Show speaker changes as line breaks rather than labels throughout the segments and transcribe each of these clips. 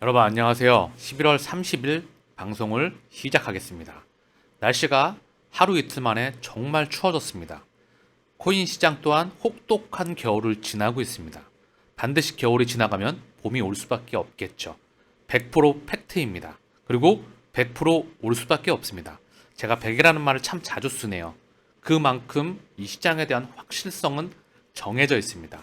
여러분 안녕하세요. 11월 30일 방송을 시작하겠습니다. 날씨가 하루 이틀 만에 정말 추워졌습니다. 코인 시장 또한 혹독한 겨울을 지나고 있습니다. 반드시 겨울이 지나가면 봄이 올 수밖에 없겠죠. 100% 팩트입니다. 그리고 100%올 수밖에 없습니다. 제가 100이라는 말을 참 자주 쓰네요. 그만큼 이 시장에 대한 확실성은 정해져 있습니다.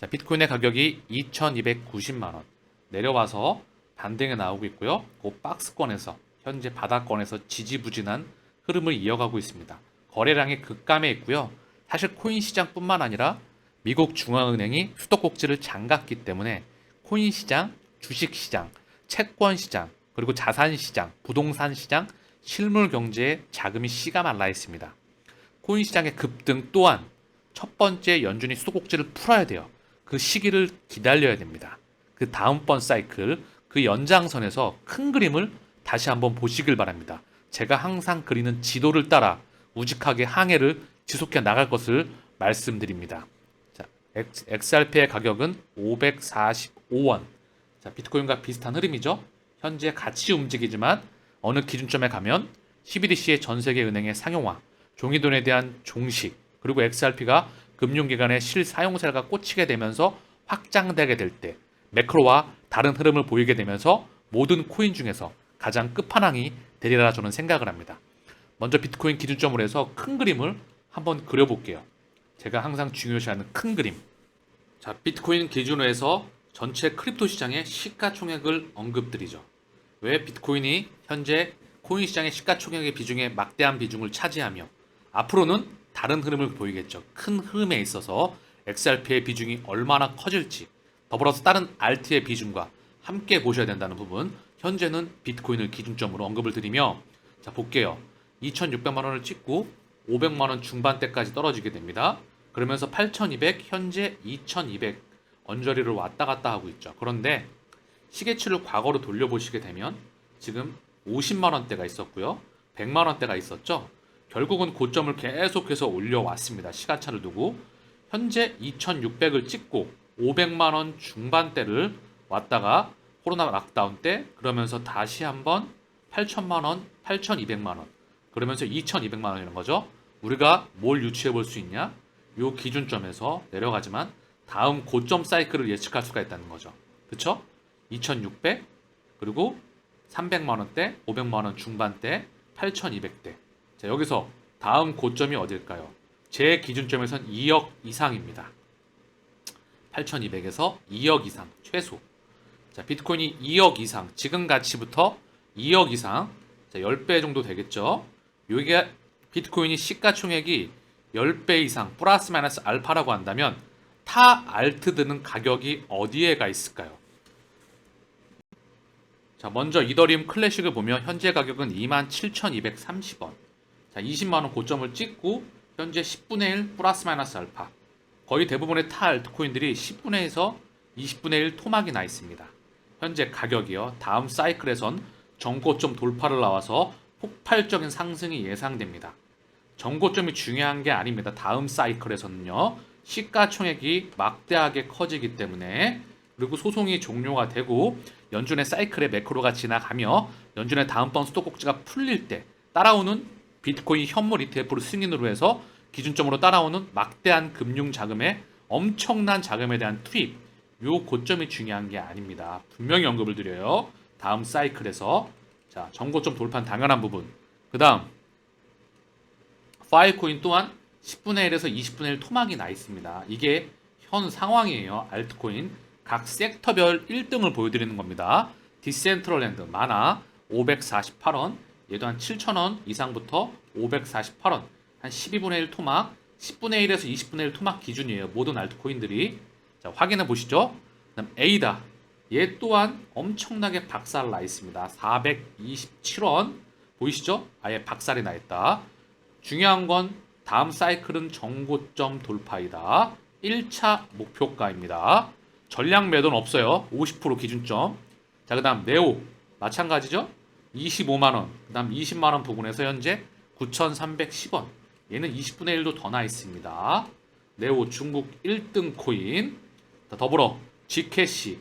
자, 비트코인의 가격이 2,290만 원 내려와서 반등에 나오고 있고요. 그 박스권에서 현재 바닥권에서 지지부진한 흐름을 이어가고 있습니다. 거래량이 급감해 있고요. 사실 코인 시장뿐만 아니라 미국 중앙은행이 수도꼭지를 잠갔기 때문에 코인 시장, 주식 시장, 채권 시장, 그리고 자산 시장, 부동산 시장, 실물 경제에 자금이 씨가 말라 있습니다. 코인 시장의 급등 또한 첫 번째 연준이 수도꼭지를 풀어야 돼요. 그 시기를 기다려야 됩니다. 그 다음번 사이클, 그 연장선에서 큰 그림을 다시 한번 보시길 바랍니다. 제가 항상 그리는 지도를 따라 우직하게 항해를 지속해 나갈 것을 말씀드립니다. 자, XRP의 가격은 545원. 자, 비트코인과 비슷한 흐름이죠. 현재 같이 움직이지만 어느 기준점에 가면 CBDC의 전 세계 은행의 상용화, 종이돈에 대한 종식, 그리고 XRP가 금융기관의 실사용세가 꽂히게 되면서 확장되게 될 때 매크로와 다른 흐름을 보이게 되면서 모든 코인 중에서 가장 끝판왕이 되리라 저는 생각을 합니다. 먼저 비트코인 기준점으로 해서 큰 그림을 한번 그려볼게요. 제가 항상 중요시하는 큰 그림. 자, 비트코인 기준으로 해서 전체 크립토 시장의 시가총액을 언급드리죠. 왜 비트코인이 현재 코인 시장의 시가총액의 비중에 막대한 비중을 차지하며 앞으로는 다른 흐름을 보이겠죠. 큰 흐름에 있어서 XRP의 비중이 얼마나 커질지 더불어서 다른 알트의 비중과 함께 보셔야 된다는 부분 현재는 비트코인을 기준점으로 언급을 드리며 자 볼게요. 2,600만 원을 찍고 500만 원 중반대까지 떨어지게 됩니다. 그러면서 8,200 현재 2,200 언저리를 왔다 갔다 하고 있죠. 그런데 시계추를 과거로 돌려보시게 되면 지금 50만 원대가 있었고요. 100만 원대가 있었죠. 결국은 고점을 계속해서 올려왔습니다. 시간차를 두고 현재 2,600을 찍고 500만 원 중반대를 왔다가 코로나 락다운 때 그러면서 다시 한번 8천만 원, 8,200만 원 그러면서 2,200만 원이라는 거죠. 우리가 뭘 유추해 볼 수 있냐? 요 기준점에서 내려가지만 다음 고점 사이클을 예측할 수가 있다는 거죠. 그쵸? 2,600 그리고 300만 원대, 500만 원 중반대, 8,200대. 자, 여기서 다음 고점이 어딜까요? 제 기준점에선 2억 이상입니다. 8,200에서 2억 이상 최소. 자, 비트코인이 2억 이상, 지금 가치부터 2억 이상, 자, 10배 정도 되겠죠. 요게 비트코인이 시가총액이 10배 이상 플러스 마이너스 알파라고 한다면 타 알트 드는 가격이 어디에 가 있을까요? 자, 먼저 이더리움 클래식을 보면 현재 가격은 27,230원. 자, 20만 원 고점을 찍고 현재 10분의 1 플러스 마이너스 알파. 거의 대부분의 타 알트코인들이 10분의 1에서 20분의 1 토막이 나 있습니다. 현재 가격이요. 다음 사이클에선 정고점 돌파를 나와서 폭발적인 상승이 예상됩니다. 정고점이 중요한 게 아닙니다. 다음 사이클에서는요. 시가총액이 막대하게 커지기 때문에 그리고 소송이 종료가 되고 연준의 사이클의 매크로가 지나가며 연준의 다음번 수도꼭지가 풀릴 때 따라오는 비트코인 현물 ETF를 승인으로 해서 기준점으로 따라오는 막대한 금융 자금의 엄청난 자금에 대한 투입 요 고점이 중요한 게 아닙니다. 분명히 언급을 드려요. 다음 사이클에서 자 정고점 돌파는 당연한 부분. 그 다음 파일코인 또한 10분의 1에서 20분의 1 토막이 나 있습니다. 이게 현 상황이에요. 알트코인 각 섹터별 1등을 보여드리는 겁니다. 디센트럴랜드 마나 548원 얘도 한 7,000원 이상부터 548원 한 12분의 1 토막 10분의 1에서 20분의 1 토막 기준이에요. 모든 알트코인들이 자 확인해 보시죠. 그다음 에이다 얘 또한 엄청나게 박살 나 있습니다. 427원 보이시죠? 아예 박살이 나 있다. 중요한 건 다음 사이클은 정고점 돌파이다. 1차 목표가입니다. 전량 매도는 없어요. 50% 기준점. 자, 그다음 네오 마찬가지죠? 25만 원. 그다음 20만 원 부분에서 현재 9,310원. 얘는 20분의 1도 더 나 있습니다. 네오 중국 1등 코인. 더불어 G캐시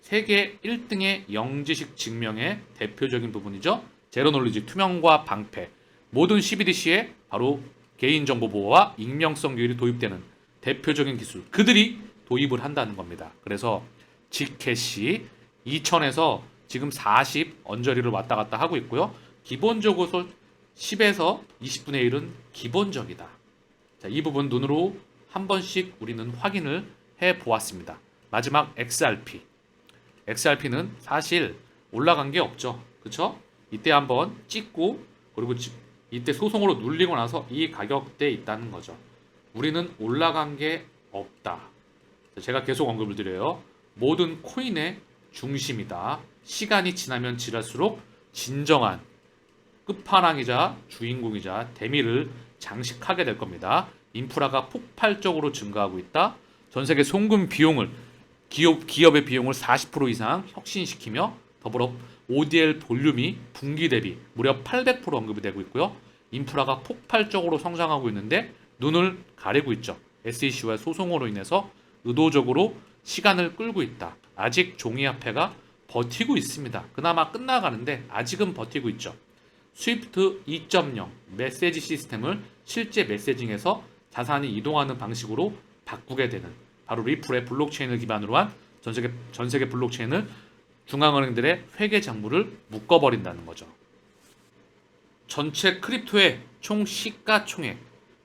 세계 1등의 영지식 증명의 대표적인 부분이죠. 제로 놀리지 투명과 방패. 모든 CBDC에 바로 개인정보 보호와 익명성 규율이 도입되는 대표적인 기술. 그들이 도입을 한다는 겁니다. 그래서 지캐시 2000에서 지금 40 언저리를 왔다 갔다 하고 있고요. 기본적으로 10에서 20분의 1은 기본적이다. 자, 이 부분 눈으로 한 번씩 우리는 확인을 해 보았습니다. 마지막 XRP. XRP는 사실 올라간 게 없죠. 그쵸? 이때 한번 찍고 그리고 지- 이때 소송으로 눌리고 나서 이 가격대에 있다는 거죠. 우리는 올라간 게 없다. 자, 제가 계속 언급을 드려요. 모든 코인의 중심이다. 시간이 지나면 지날수록 진정한 끝판왕이자 주인공이자 대미를 장식하게 될 겁니다. 인프라가 폭발적으로 증가하고 있다. 전 세계 송금 비용을 기업 기업의 비용을 40% 이상 혁신시키며 더불어 ODL 볼륨이 분기 대비 무려 800% 언급이 되고 있고요. 인프라가 폭발적으로 성장하고 있는데 눈을 가리고 있죠. SEC와의 소송으로 인해서 의도적으로 시간을 끌고 있다. 아직 종이화폐가 버티고 있습니다. 그나마 끝나가는데 아직은 버티고 있죠. 스위프트 2.0 메시지 시스템을 실제 메시징에서 자산이 이동하는 방식으로 바꾸게 되는 바로 리플의 블록체인을 기반으로 한 전 세계 전 세계 블록체인을 중앙은행들의 회계 장부를 묶어버린다는 거죠. 전체 크립토의 총 시가총액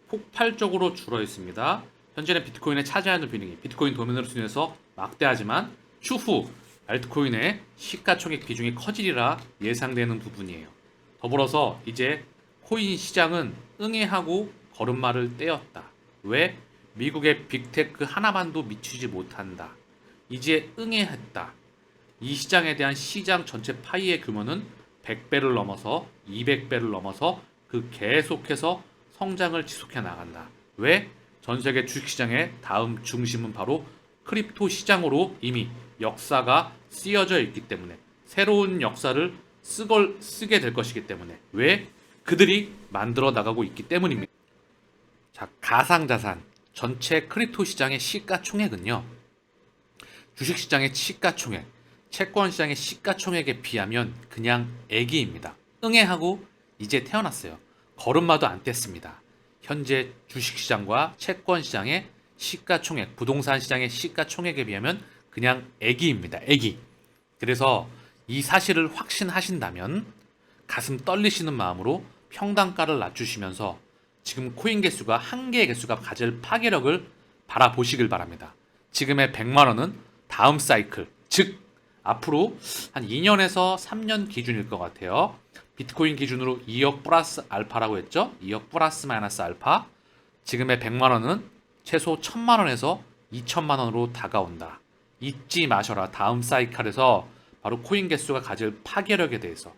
폭발적으로 줄어 있습니다. 현재는 비트코인의 차지하는 비중이 비트코인 도면으로 수준에서 막대하지만 추후 알트코인의 시가총액 비중이 커지리라 예상되는 부분이에요. 더불어서 이제 코인 시장은 응애하고 걸음마를 떼었다. 왜? 미국의 빅테크 하나만도 미치지 못한다. 이제 응애했다. 이 시장에 대한 시장 전체 파이의 규모는 100배를 넘어서 200배를 넘어서 그 계속해서 성장을 지속해 나간다. 왜? 전 세계 주식시장의 다음 중심은 바로 크립토 시장으로 이미 역사가 쓰여져 있기 때문에 새로운 역사를 쓰걸 쓰게 될 것이기 때문에 왜 그들이 만들어 나가고 있기 때문입니다. 자, 가상자산 전체 크립토 시장의 시가총액은요. 주식 시장의 시가총액, 채권 시장의 시가총액에 비하면 그냥 애기입니다. 응애하고 이제 태어났어요. 걸음마도 안 뗐습니다. 현재 주식 시장과 채권 시장의 시가총액, 부동산 시장의 시가총액에 비하면 그냥 애기입니다. 애기. 그래서 이 사실을 확신하신다면 가슴 떨리시는 마음으로 평단가를 낮추시면서 지금 코인 개수가 한 개의 개수가 가질 파괴력을 바라보시길 바랍니다. 지금의 100만 원은 다음 사이클, 즉 앞으로 한 2년에서 3년 기준일 것 같아요. 비트코인 기준으로 2억 플러스 알파라고 했죠? 2억 플러스 마이너스 알파. 지금의 100만 원은 최소 1000만 원에서 2천만 원으로 다가온다. 잊지 마셔라. 다음 사이클에서 바로 코인 개수가 가질 파괴력에 대해서.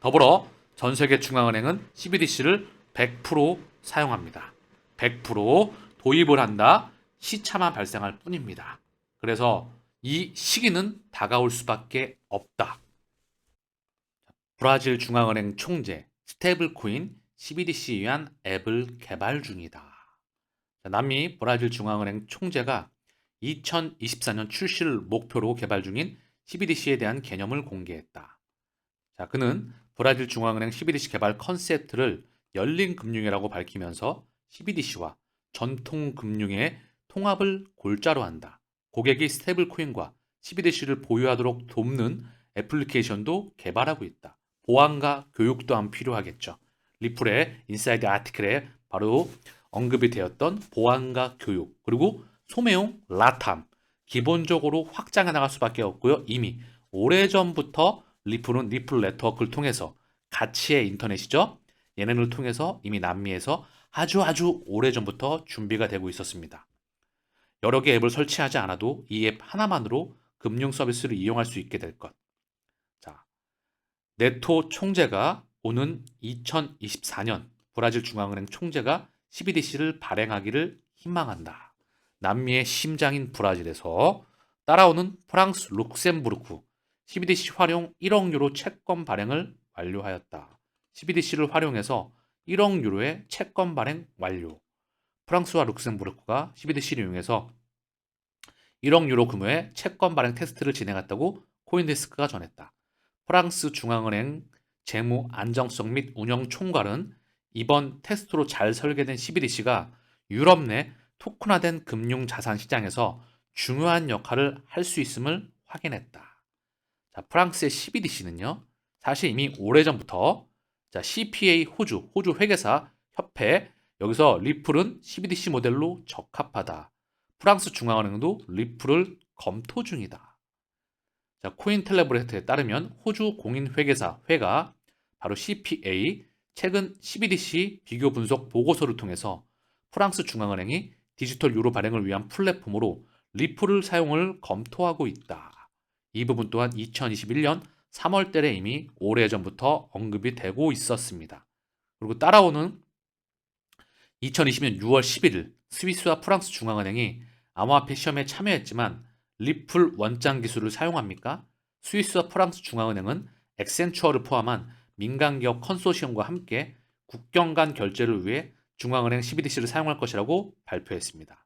더불어 전 세계 중앙은행은 CBDC를 100% 사용합니다. 100% 도입을 한다. 시차만 발생할 뿐입니다. 그래서 이 시기는 다가올 수밖에 없다. 브라질 중앙은행 총재 스테이블 코인 CBDC에 위한 앱을 개발 중이다. 자, 남미 브라질 중앙은행 총재가 2024년 출시를 목표로 개발 중인 CBDC에 대한 개념을 공개했다. 자, 그는 브라질 중앙은행 CBDC 개발 컨셉트를 열린 금융이라고 밝히면서 CBDC와 전통 금융의 통합을 골자로 한다. 고객이 스테이블 코인과 CBDC를 보유하도록 돕는 애플리케이션도 개발하고 있다. 보안과 교육 또한 필요하겠죠. 리플의 인사이드 아티클에 바로 언급이 되었던 보안과 교육 그리고 소매용 라탐 기본적으로 확장해 나갈 수밖에 없고요. 이미 오래전부터 리플은 리플 네트워크를 통해서 가치의 인터넷이죠. 얘네를 통해서 이미 남미에서 아주 아주 오래전부터 준비가 되고 있었습니다. 여러 개 앱을 설치하지 않아도 이 앱 하나만으로 금융 서비스를 이용할 수 있게 될 것. 자, 네토 총재가 오는 2024년 브라질 중앙은행 총재가 CBDC를 발행하기를 희망한다. 남미의 심장인 브라질에서 따라오는 프랑스 룩셈부르크 CBDC 활용 1억 유로 채권 발행을 완료하였다. CBDC를 활용해서 1억 유로의 채권 발행 완료. 프랑스와 룩셈부르크가 CBDC를 이용해서 1억 유로 규모의 채권 발행 테스트를 진행했다고 코인데스크가 전했다. 프랑스 중앙은행 재무 안정성 및 운영 총괄은 이번 테스트로 잘 설계된 CBDC가 유럽 내 토큰화된 금융 자산 시장에서 중요한 역할을 할 수 있음을 확인했다. 자, 프랑스의 CBDC는요. 사실 이미 오래전부터 자, CPA 호주, 호주 회계사 협회 여기서 리플은 CBDC 모델로 적합하다. 프랑스 중앙은행도 리플을 검토 중이다. 자, 코인텔레브레트에 따르면 호주 공인회계사 회가 바로 CPA 최근 CBDC 비교 분석 보고서를 통해서 프랑스 중앙은행이 디지털 유로 발행을 위한 플랫폼으로 리플을 사용을 검토하고 있다. 이 부분 또한 2021년 3월 달에 이미 오래전부터 언급이 되고 있었습니다. 그리고 따라오는 2020년 6월 11일 스위스와 프랑스 중앙은행이 암호화폐 시험에 참여했지만 리플 원장 기술을 사용합니까? 스위스와 프랑스 중앙은행은 엑센추어를 포함한 민간 기업 컨소시엄과 함께 국경 간 결제를 위해 중앙은행 CBDC를 사용할 것이라고 발표했습니다.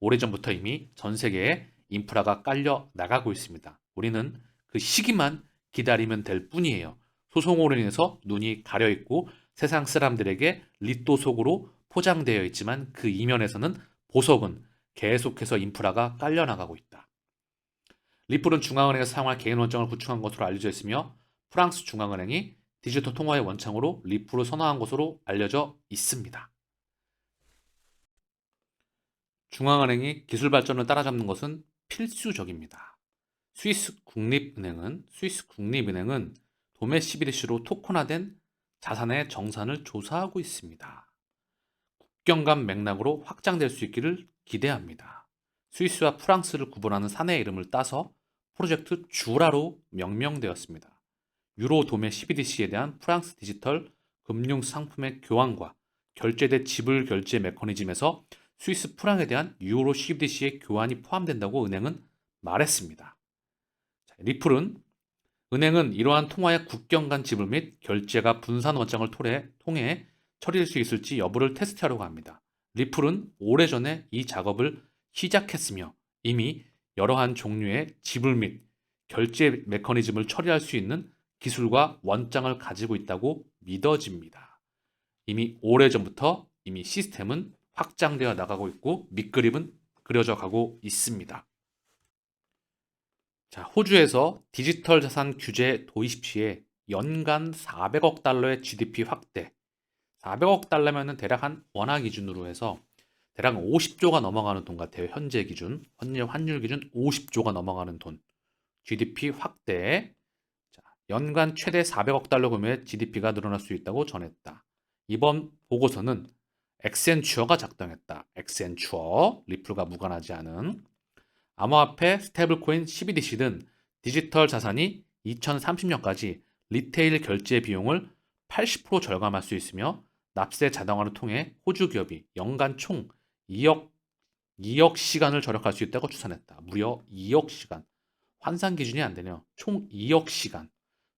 오래전부터 이미 전 세계에 인프라가 깔려 나가고 있습니다. 우리는 그 시기만 기다리면 될 뿐이에요. 소송으로 인해서 눈이 가려 있고 세상 사람들에게 리또 속으로 포장되어 있지만 그 이면에서는 보석은 계속해서 인프라가 깔려 나가고 있다. 리플은 중앙은행에서 사용할 개인 원장을 구축한 것으로 알려져 있으며 프랑스 중앙은행이 디지털 통화의 원창으로 리플을 선호한 것으로 알려져 있습니다. 중앙은행이 기술 발전을 따라잡는 것은 필수적입니다. 스위스 국립은행은 스위스 국립은행은 도메 CBDC로 토큰화된 자산의 정산을 조사하고 있습니다. 국경 간 맥락으로 확장될 수 있기를 기대합니다. 스위스와 프랑스를 구분하는 산의 이름을 따서 프로젝트 주라로 명명되었습니다. 유로 도매 CBDC에 대한 프랑스 디지털 금융 상품의 교환과 결제대 지불 결제 메커니즘에서 스위스 프랑에 대한 유로 CBDC의 교환이 포함된다고 은행은 말했습니다. 자, 리플은 은행은 이러한 통화의 국경 간 지불 및 결제가 분산 원장을 통해, 처리할 수 있을지 여부를 테스트하려고 합니다. 리플은 오래전에 이 작업을 시작했으며 이미 여러한 종류의 지불 및 결제 메커니즘을 처리할 수 있는 기술과 원장을 가지고 있다고 믿어집니다. 이미 오래전부터 이미 시스템은 확장되어 나가고 있고 밑그림은 그려져 가고 있습니다. 자, 호주에서 디지털 자산 규제 도입 시에 연간 400억 달러의 GDP 확대. 400억 달러면은 대략 한 원화 기준으로 해서 대략 50조가 넘어가는 돈 같아요. 현재 기준, 환율, 환율 기준 50조가 넘어가는 돈. GDP 확대. 자, 연간 최대 400억 달러 규모의 GDP가 늘어날 수 있다고 전했다. 이번 보고서는 엑센추어가 작성했다. 엑센추어, 리플과 무관하지 않은 암호화폐, 스테이블코인, CBDC 등 디지털 자산이 2030년까지 리테일 결제 비용을 80% 절감할 수 있으며 납세 자동화를 통해 호주 기업이 연간 총 2억 2억 시간을 절약할 수 있다고 추산했다. 무려 2억 시간. 환산 기준이 안 되네요. 총 2억 시간.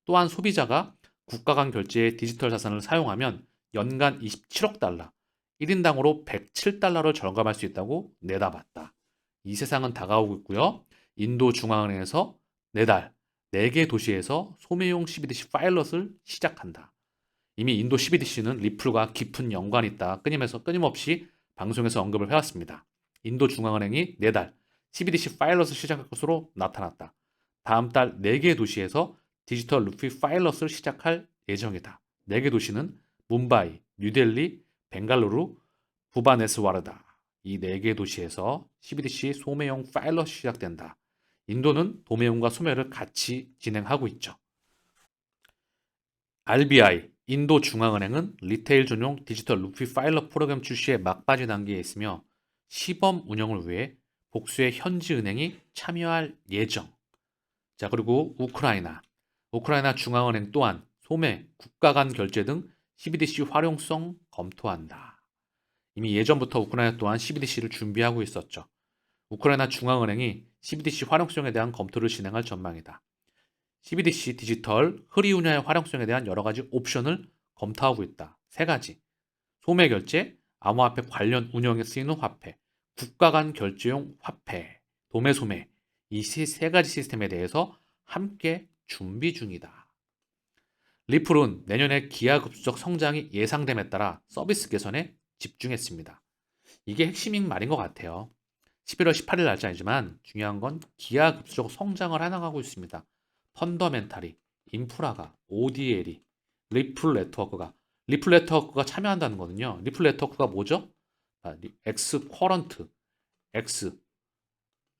또한 소비자가 국가 간 결제의 디지털 자산을 사용하면 연간 27억 달러, 1인당으로 107달러를 절감할 수 있다고 내다봤다. 이 세상은 다가오고 있고요. 인도 중앙은행에서 내달 4개 도시에서 소매용 CBDC 파일럿을 시작한다. 이미 인도 CBDC는 리플과 깊은 연관이 있다. 끊임에서 끊임없이 방송에서 언급을 해왔습니다. 인도 중앙은행이 내달 CBDC 파일럿을 시작할 것으로 나타났다. 다음 달 4개 도시에서 디지털 루피 파일럿을 시작할 예정이다. 4개 도시는 뭄바이, 뉴델리, 벵갈루루, 부바네스와르다. 이 4개 도시에서 CBDC 소매용 파일럿이 시작된다. 인도는 도매용과 소매를 같이 진행하고 있죠. RBI, 인도 중앙은행은 리테일 전용 디지털 루피 파일럿 프로그램 출시에 막바지 단계에 있으며 시범 운영을 위해 복수의 현지 은행이 참여할 예정. 자, 그리고 우크라이나. 우크라이나 중앙은행 또한 소매, 국가 간 결제 등 CBDC 활용성 검토한다. 이미 예전부터 우크라이나 또한 CBDC를 준비하고 있었죠. 우크라이나 중앙은행이 CBDC 활용성에 대한 검토를 진행할 전망이다. CBDC 디지털 흐리운영의 활용성에 대한 여러 가지 옵션을 검토하고 있다. 세 가지. 소매 결제, 암호화폐 관련 운영에 쓰이는 화폐, 국가 간 결제용 화폐 도매 소매 이 세 가지 시스템에 대해서 함께 준비 중이다. 리플은 내년에 기하급수적 성장이 예상됨에 따라 서비스 개선에 집중했습니다. 이게 핵심인 말인 것 같아요. 11월 18일 날짜이지만 중요한 건 기하급수적 성장을 해나가고 있습니다. 펀더멘탈이, 인프라가, ODL이, 리플 네트워크가 리플 네트워크가 참여한다는 거는요. 리플 네트워크가 뭐죠? 아, 리- X 쿼런트, X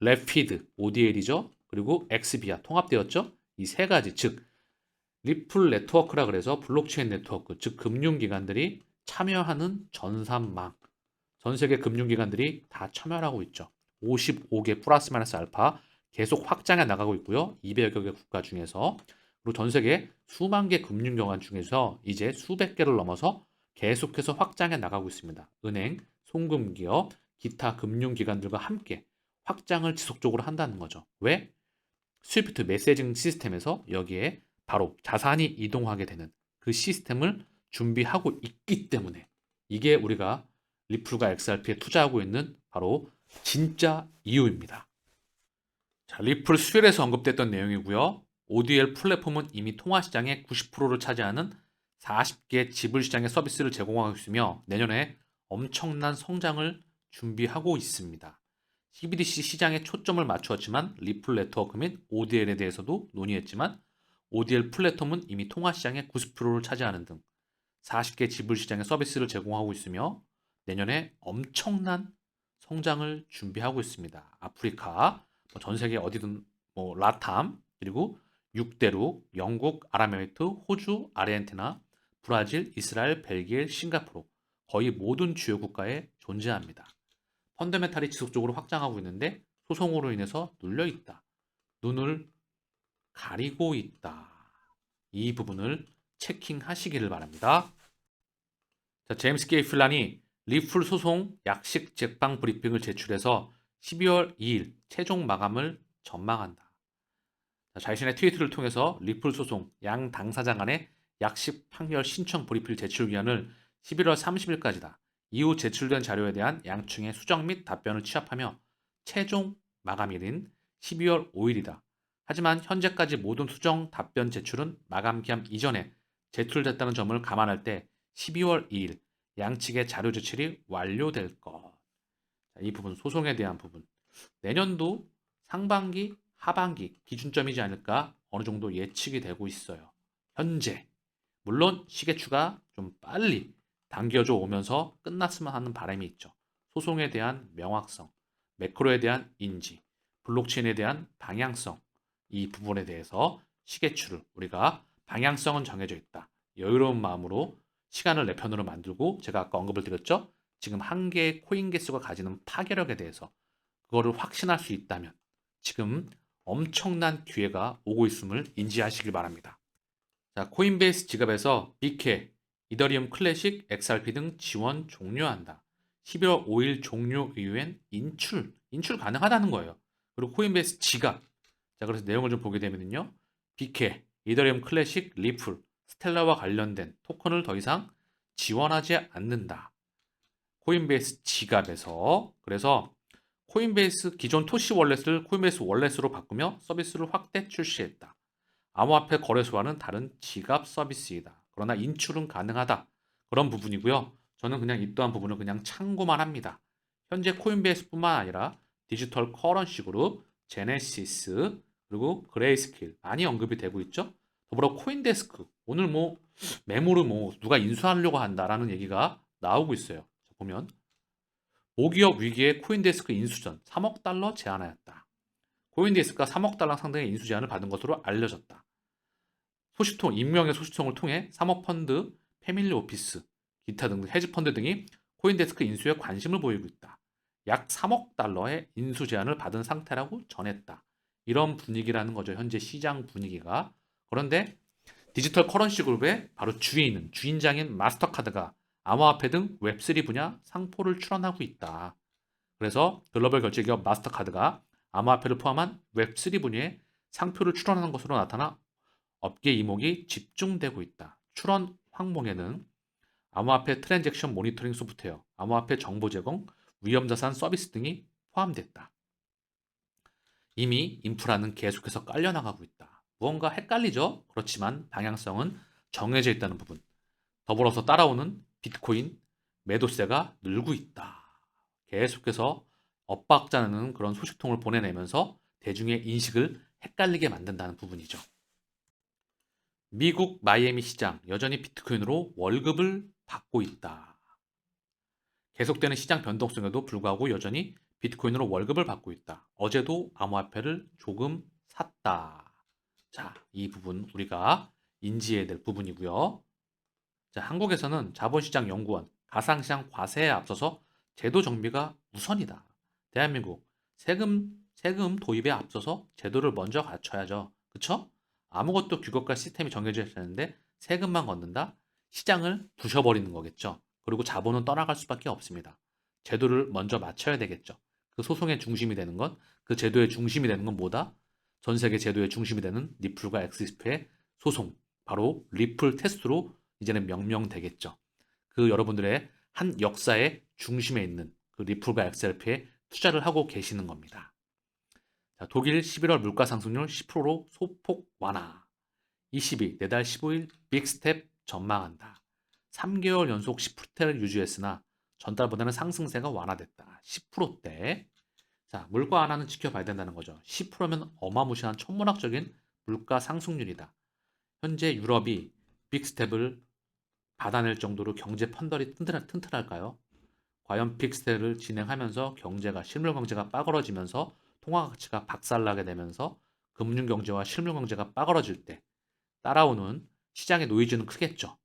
래피드, ODL이죠. 그리고 XB와 통합되었죠. 이 세 가지 즉 리플 네트워크라 그래서 블록체인 네트워크 즉 금융기관들이 참여하는 전산망 전 세계 금융기관들이 다 참여하고 있죠. 55개 플러스 마이너스 알파 계속 확장해 나가고 있고요. 200여 개 국가 중에서 그리고 전 세계 수만 개 금융기관 중에서 이제 수백 개를 넘어서 계속해서 확장해 나가고 있습니다. 은행, 송금기업, 기타 금융기관들과 함께 확장을 지속적으로 한다는 거죠. 왜? 스위프트 메시징 시스템에서 여기에 바로 자산이 이동하게 되는 그 시스템을 준비하고 있기 때문에 이게 우리가 리플과 XRP에 투자하고 있는 바로 진짜 이유입니다. 자, 리플 수혈에서 언급됐던 내용이고요. ODL 플랫폼은 이미 통화 시장의 90%를 차지하는 40개 지불 시장의 서비스를 제공하고 있으며 내년에 엄청난 성장을 준비하고 있습니다. CBDC 시장에 초점을 맞추었지만 리플 네트워크 및 ODL에 대해서도 논의했지만 ODL 플랫폼은 이미 통화 시장의 90%를 차지하는 등 40개 지불 시장의 서비스를 제공하고 있으며 내년에 엄청난 성장을 준비하고 있습니다. 아프리카, 뭐전 세계 어디든 뭐 라탐, 그리고 6대륙, 영국, 아랍에미리트, 호주, 아르헨티나, 브라질, 이스라엘, 벨기에, 싱가포르 거의 모든 주요 국가에 존재합니다. 펀더멘탈이 지속적으로 확장하고 있는데 소송으로 인해서 눌려 있다. 눈을 가리고 있다. 이 부분을 체킹하시기를 바랍니다. 자, 제임스 게이 플란이 리플 소송 약식 재판 브리핑을 제출해서 12월 2일 최종 마감을 전망한다. 자, 자신의 트위터를 통해서 리플 소송 양 당사자 간의 약식 판결 신청 브리필 제출 기한을 11월 30일까지다. 이후 제출된 자료에 대한 양측의 수정 및 답변을 취합하며 최종 마감일인 12월 5일이다. 하지만 현재까지 모든 수정 답변 제출은 마감 기한 이전에 제출됐다는 점을 감안할 때 12월 2일 양측의 자료 제출이 완료될 것. 자, 이 부분 소송에 대한 부분. 내년도 상반기, 하반기 기준점이지 않을까 어느 정도 예측이 되고 있어요. 현재 물론 시계추가 좀 빨리 당겨져 오면서 끝났으면 하는 바람이 있죠. 소송에 대한 명확성, 매크로에 대한 인지, 블록체인에 대한 방향성 이 부분에 대해서 시계추를 우리가 방향성은 정해져 있다. 여유로운 마음으로 시간을 내 편으로 만들고 제가 아까 언급을 드렸죠. 지금 한 개의 코인 개수가 가지는 파괴력에 대해서 그거를 확신할 수 있다면 지금 엄청난 기회가 오고 있음을 인지하시길 바랍니다. 자, 코인베이스 지갑에서 BK, 이더리움 클래식, XRP 등 지원 종료한다. 11월 5일 종료 이후엔 인출, 인출 가능하다는 거예요. 그리고 코인베이스 지갑. 자, 그래서 내용을 좀 보게 되면요. BK, 이더리움 클래식, 리플, 스텔라와 관련된 토큰을 더 이상 지원하지 않는다. 코인베이스 지갑에서 그래서 코인베이스 기존 토시 월렛을 코인베이스 월렛으로 바꾸며 서비스를 확대 출시했다. 암호화폐 거래소와는 다른 지갑 서비스이다. 그러나 인출은 가능하다. 그런 부분이고요. 저는 그냥 이 또한 부분을 그냥 참고만 합니다. 현재 코인베이스뿐만 아니라 디지털 커런시 그룹, 제네시스, 그리고 그레이스킬 많이 언급이 되고 있죠. 더불어 코인데스크 오늘 뭐 매물을 뭐 누가 인수하려고 한다라는 얘기가 나오고 있어요. 자, 보면 모기업 위기에 코인데스크 인수전 3억 달러 제안하였다. 코인데스크가 3억 달러 상당의 인수 제안을 받은 것으로 알려졌다. 소식통 임명의 소식통을 통해 사모펀드, 패밀리 오피스, 기타 등 헤지 펀드 등이 코인데스크 인수에 관심을 보이고 있다. 약 3억 달러의 인수 제안을 받은 상태라고 전했다. 이런 분위기라는 거죠. 현재 시장 분위기가. 그런데 디지털 커런시 그룹의 바로 주인은 주인장인 마스터카드가 암호화폐 등 웹3 분야 상포를 출원하고 있다. 그래서 글로벌 결제 기업 마스터카드가 암호화폐를 포함한 웹3 분야에 상표를 출원하는 것으로 나타나 업계 이목이 집중되고 있다. 출원 항목에는 암호화폐 트랜잭션 모니터링 소프트웨어, 암호화폐 정보 제공, 위험자산 서비스 등이 포함됐다. 이미 인프라는 계속해서 깔려나가고 있다. 무언가 헷갈리죠? 그렇지만 방향성은 정해져 있다는 부분. 더불어서 따라오는 비트코인 매도세가 늘고 있다. 계속해서 엇박자는 그런 소식통을 보내내면서 대중의 인식을 헷갈리게 만든다는 부분이죠. 미국 마이애미 시장 여전히 비트코인으로 월급을 받고 있다. 계속되는 시장 변동성에도 불구하고 여전히 비트코인으로 월급을 받고 있다. 어제도 암호화폐를 조금 샀다. 자, 이 부분 우리가 인지해야 될 부분이고요. 자, 한국에서는 자본시장 연구원 가상시장 과세에 앞서서 제도 정비가 우선이다. 대한민국 세금 세금 도입에 앞서서 제도를 먼저 갖춰야죠. 그쵸? 아무것도 규격과 시스템이 정해져 있었는데 세금만 걷는다? 시장을 부셔버리는 거겠죠. 그리고 자본은 떠나갈 수밖에 없습니다. 제도를 먼저 맞춰야 되겠죠. 그 소송의 중심이 되는 건, 그 제도의 중심이 되는 건 뭐다? 전 세계 제도의 중심이 되는 리플과 엑스스프의 소송, 바로 리플 테스트로 이제는 명명되겠죠. 그 여러분들의 한 역사의 중심에 있는 그 리플과 엑스RP에 투자를 하고 계시는 겁니다. 자, 독일 11월 물가 상승률 10%로 소폭 완화. 22, 내달 15일 빅스텝 전망한다. 3개월 연속 10%를 유지했으나 전달보다는 상승세가 완화됐다. 10%대. 자, 물가 완화는 지켜봐야 된다는 거죠. 10%면 어마무시한 천문학적인 물가 상승률이다. 현재 유럽이 빅스텝을 받아낼 정도로 경제 판단이 튼튼할, 튼튼할 까요? 과연 빅스텝을 진행하면서 경제가 실물 경제가 빠그러지면서 통화 가치가 박살나게 되면서 금융 경제와 실물 경제가 빠그러질 때 따라오는 시장의 노이즈는 크겠죠.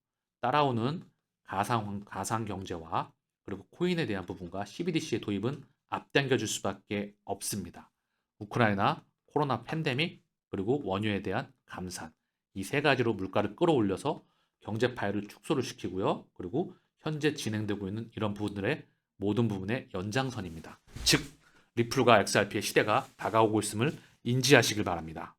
따라오는 가상 가상 경제와 그리고 코인에 대한 부분과 CBDC의 도입은 앞당겨질 수밖에 없습니다. 우크라이나, 코로나 팬데믹, 그리고 원유에 대한 감산 이 세 가지로 물가를 끌어올려서 경제 파열을 축소를 시키고요. 그리고 현재 진행되고 있는 이런 부분들의 모든 부분의 연장선입니다. 즉 리플과 XRP의 시대가 다가오고 있음을 인지하시길 바랍니다.